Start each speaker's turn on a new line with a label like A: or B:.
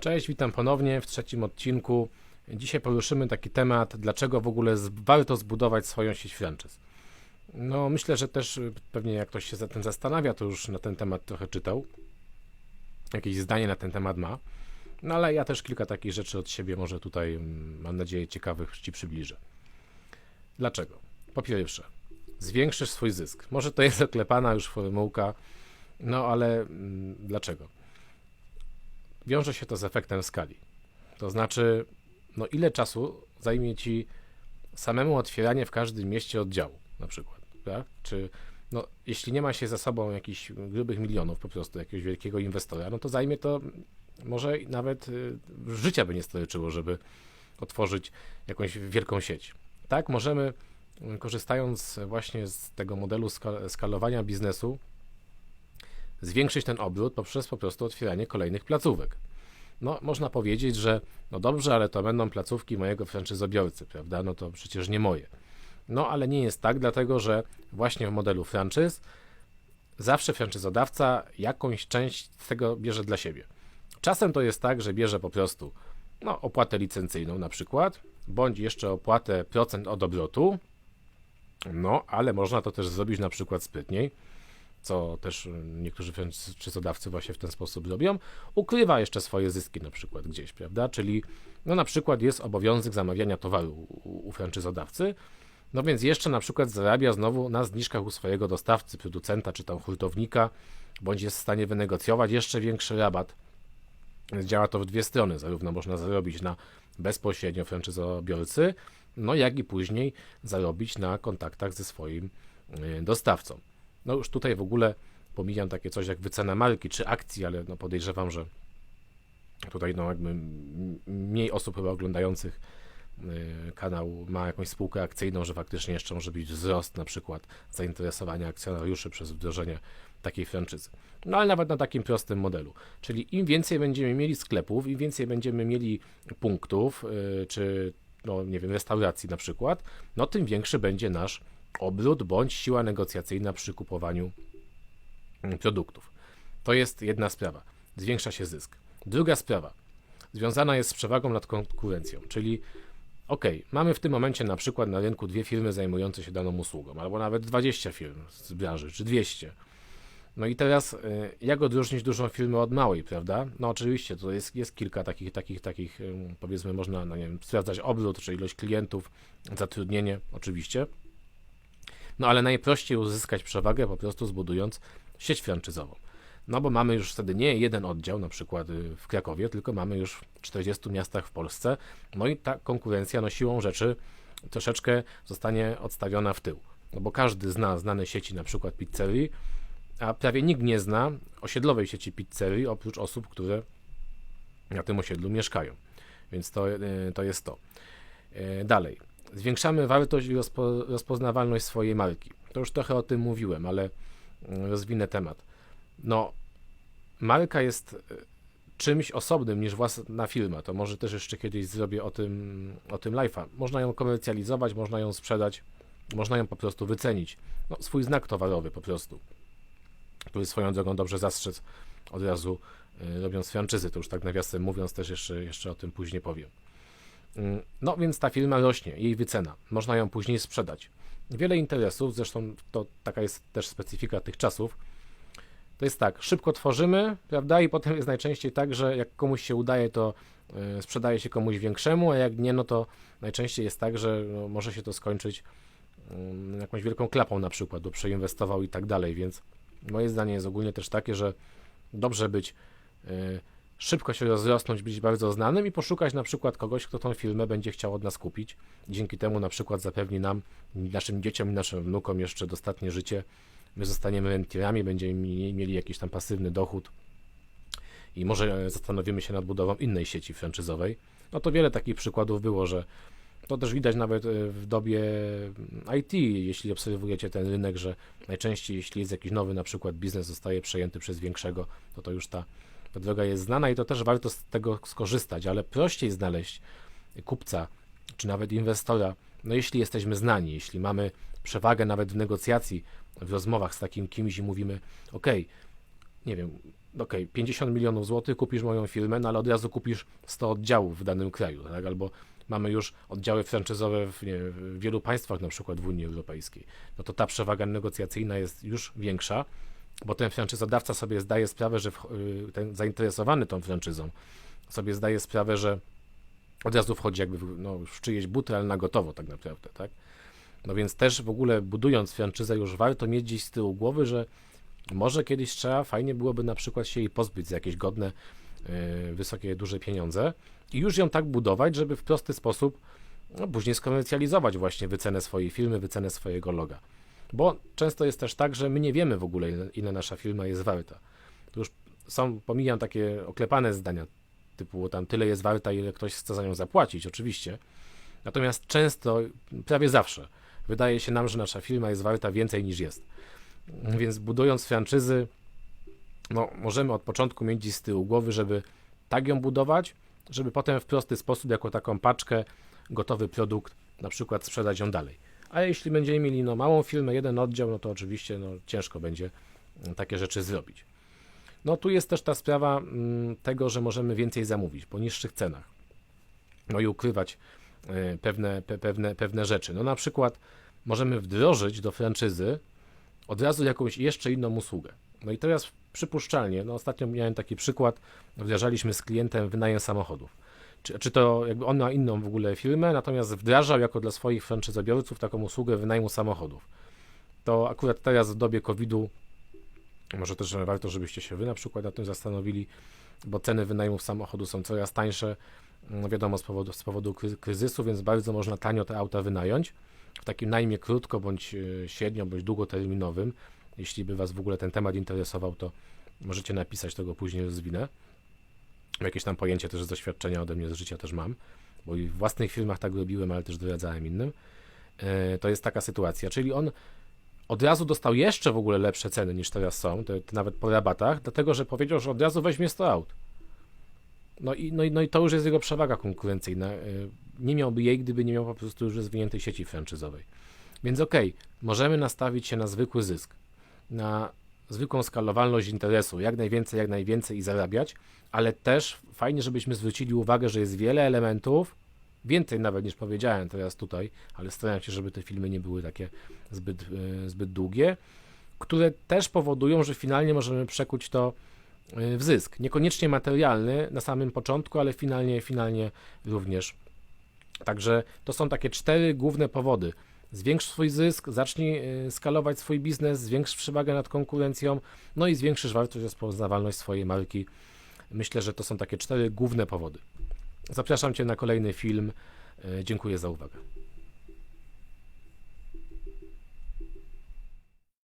A: Cześć, witam ponownie w trzecim odcinku. Dzisiaj poruszymy taki temat, dlaczego w ogóle warto zbudować swoją sieć franczyz. No, myślę, że też y, pewnie jak ktoś się za tym zastanawia, to już na ten temat trochę czytał. Jakieś zdanie na ten temat ma. No ale ja też kilka takich rzeczy od siebie może tutaj, mm, mam nadzieję, ciekawych Ci przybliżę. Dlaczego? Po pierwsze, zwiększysz swój zysk. Może to jest oklepana już formułka, no ale mm, dlaczego? Wiąże się to z efektem skali. To znaczy, no ile czasu zajmie ci samemu otwieranie w każdym mieście oddziału, na przykład, tak? Czy no, jeśli nie ma się za sobą jakichś grubych milionów, po prostu jakiegoś wielkiego inwestora, no to zajmie to może nawet y, życia by nie stoczyło, żeby otworzyć jakąś wielką sieć. Tak, możemy, y, korzystając właśnie z tego modelu skal skalowania biznesu, zwiększyć ten obrót poprzez po prostu otwieranie kolejnych placówek. No, można powiedzieć, że no dobrze, ale to będą placówki mojego franczyzobiorcy, prawda? No to przecież nie moje. No, ale nie jest tak, dlatego że właśnie w modelu franczyz zawsze franczyzodawca jakąś część z tego bierze dla siebie. Czasem to jest tak, że bierze po prostu no, opłatę licencyjną na przykład, bądź jeszcze opłatę procent od obrotu, no, ale można to też zrobić na przykład sprytniej co też niektórzy franczyzodawcy właśnie w ten sposób robią, ukrywa jeszcze swoje zyski na przykład gdzieś, prawda? Czyli no na przykład jest obowiązek zamawiania towaru u, u franczyzodawcy, no więc jeszcze na przykład zarabia znowu na zniżkach u swojego dostawcy, producenta czy tam hurtownika, bądź jest w stanie wynegocjować jeszcze większy rabat. Działa to w dwie strony, zarówno można zarobić na bezpośrednio franczyzobiorcy, no jak i później zarobić na kontaktach ze swoim y, dostawcą. No już tutaj w ogóle pomijam takie coś jak wycena marki czy akcji, ale no podejrzewam, że tutaj no jakby mniej osób chyba oglądających y, kanał ma jakąś spółkę akcyjną, że faktycznie jeszcze może być wzrost na przykład zainteresowania akcjonariuszy przez wdrożenie takiej franczyzy. No ale nawet na takim prostym modelu. Czyli im więcej będziemy mieli sklepów, im więcej będziemy mieli punktów, y, czy no nie wiem, restauracji na przykład, no tym większy będzie nasz obrót bądź siła negocjacyjna przy kupowaniu produktów. To jest jedna sprawa. Zwiększa się zysk. Druga sprawa związana jest z przewagą nad konkurencją, czyli ok, mamy w tym momencie na przykład na rynku dwie firmy zajmujące się daną usługą, albo nawet 20 firm z branży, czy 200. No i teraz, y, jak odróżnić dużą firmę od małej, prawda? No oczywiście, to jest, jest kilka takich, takich, takich, powiedzmy, można, no nie wiem, sprawdzać obrót, czy ilość klientów, zatrudnienie, oczywiście. No ale najprościej uzyskać przewagę po prostu zbudując sieć franczyzową. No bo mamy już wtedy nie jeden oddział, na przykład y, w Krakowie, tylko mamy już w 40 miastach w Polsce. No i ta konkurencja no siłą rzeczy troszeczkę zostanie odstawiona w tył. No bo każdy zna znane sieci, na przykład pizzerii, a prawie nikt nie zna osiedlowej sieci pizzerii, oprócz osób, które na tym osiedlu mieszkają. Więc to, y, to jest to. Y, dalej. Zwiększamy wartość i rozpo, rozpoznawalność swojej marki. To już trochę o tym mówiłem, ale mm, rozwinę temat. No, marka jest e, czymś osobnym niż własna firma. To może też jeszcze kiedyś zrobię o tym, o tym live'a. Można ją komercjalizować, można ją sprzedać, można ją po prostu wycenić. No, swój znak towarowy po prostu, który swoją drogą dobrze zastrzec od razu y, robiąc franczyzy. To już tak nawiasem mówiąc, też jeszcze, jeszcze o tym później powiem. Mm, no więc ta firma rośnie, jej wycena. Można ją później sprzedać. Wiele interesów, zresztą to taka jest też specyfika tych czasów. To jest tak, szybko tworzymy, prawda? I potem jest najczęściej tak, że jak komuś się udaje, to y, sprzedaje się komuś większemu, a jak nie, no to najczęściej jest tak, że no, może się to skończyć y, jakąś wielką klapą na przykład, bo przeinwestował i tak dalej, więc moje zdanie jest ogólnie też takie, że dobrze być y, szybko się rozrosnąć, być bardzo znanym i poszukać na przykład kogoś, kto tą firmę będzie chciał od nas kupić. Dzięki temu na przykład zapewni nam, naszym dzieciom i naszym wnukom jeszcze dostatnie życie. My zostaniemy rentierami, będziemy mieli jakiś tam pasywny dochód i może zastanowimy się nad budową innej sieci franczyzowej. No to wiele takich przykładów było, że to też widać nawet e, w dobie IT, jeśli obserwujecie ten rynek, że najczęściej jeśli jest jakiś nowy na przykład biznes zostaje przejęty przez większego, to to już ta ta droga jest znana i to też warto z tego skorzystać, ale prościej znaleźć kupca czy nawet inwestora, no jeśli jesteśmy znani, jeśli mamy przewagę nawet w negocjacji, w rozmowach z takim kimś i mówimy, ok, nie wiem, okej, 50 milionów złotych, kupisz moją firmę, no ale od razu kupisz 100 oddziałów w danym kraju, tak? Albo mamy już oddziały franczyzowe w, w wielu państwach, na przykład w Unii Europejskiej. No to ta przewaga negocjacyjna jest już większa, bo ten franczyzodawca sobie zdaje sprawę, że w, y, ten zainteresowany tą franczyzą sobie zdaje sprawę, że od razu wchodzi jakby w, no, w czyjeś buty, ale na gotowo tak naprawdę, tak? No więc też w ogóle budując franczyzę już warto mieć gdzieś z tyłu głowy, że może kiedyś trzeba, fajnie byłoby na przykład się jej pozbyć za jakieś godne, yy, wysokie, duże pieniądze i już ją tak budować, żeby w prosty sposób no, później skomercjalizować właśnie wycenę swojej firmy, wycenę swojego loga. Bo często jest też tak, że my nie wiemy w ogóle, ile, ile nasza firma jest warta. To już są, pomijam takie oklepane zdania, typu tam tyle jest warta, ile ktoś chce za nią zapłacić, oczywiście. Natomiast często, prawie zawsze, wydaje się nam, że nasza firma jest warta więcej niż jest. Więc budując franczyzy, no, możemy od początku mieć z tyłu głowy, żeby tak ją budować, żeby potem w prosty sposób, jako taką paczkę, gotowy produkt, na przykład sprzedać ją dalej. A jeśli będziemy mieli no, małą firmę, jeden oddział, no to oczywiście no, ciężko będzie mm, takie rzeczy zrobić. No tu jest też ta sprawa mm, tego, że możemy więcej zamówić po niższych cenach. No i ukrywać y, pewne, pe, pewne, pewne rzeczy. No na przykład możemy wdrożyć do franczyzy od razu jakąś jeszcze inną usługę. No i teraz przypuszczalnie, no ostatnio miałem taki przykład, wdrażaliśmy z klientem wynajem samochodów. Czy, czy to jakby on ma inną w ogóle firmę, natomiast wdrażał jako dla swoich franczyzobiorców taką usługę wynajmu samochodów. To akurat teraz w dobie COVID-u, może też warto, żebyście się wy na przykład nad tym zastanowili, bo ceny wynajmów samochodu są coraz tańsze, no wiadomo, z powodu, z powodu kryzysu, więc bardzo można tanio te auta wynająć w takim najmie krótko, bądź e, średnio, bądź długoterminowym. Jeśli by Was w ogóle ten temat interesował, to możecie napisać, tego później rozwinę. Jakieś tam pojęcie też z doświadczenia ode mnie z życia też mam, bo i w własnych filmach tak robiłem, ale też doradzałem innym. E, to jest taka sytuacja, czyli on od razu dostał jeszcze w ogóle lepsze ceny niż teraz są, to, to nawet po rabatach, dlatego że powiedział, że od razu weźmie 100 aut. No i, no, i, no i to już jest jego przewaga konkurencyjna. Y, nie miałby jej, gdyby nie miał po prostu już rozwiniętej sieci franczyzowej. Więc okej, okay, możemy nastawić się na zwykły zysk, na zwykłą skalowalność interesu, jak najwięcej, jak najwięcej i zarabiać, ale też fajnie, żebyśmy zwrócili uwagę, że jest wiele elementów, więcej nawet niż powiedziałem teraz tutaj, ale staram się, żeby te filmy nie były takie zbyt, y, zbyt długie, które też powodują, że finalnie możemy przekuć to Y, w zysk. Niekoniecznie materialny na samym początku, ale finalnie, finalnie również. Także to są takie cztery główne powody. Zwiększ swój zysk, zacznij y, skalować swój biznes, zwiększ przewagę nad konkurencją, no i zwiększysz wartość, rozpoznawalność swojej marki. Myślę, że to są takie cztery główne powody. Zapraszam Cię na kolejny film. Y, dziękuję za uwagę.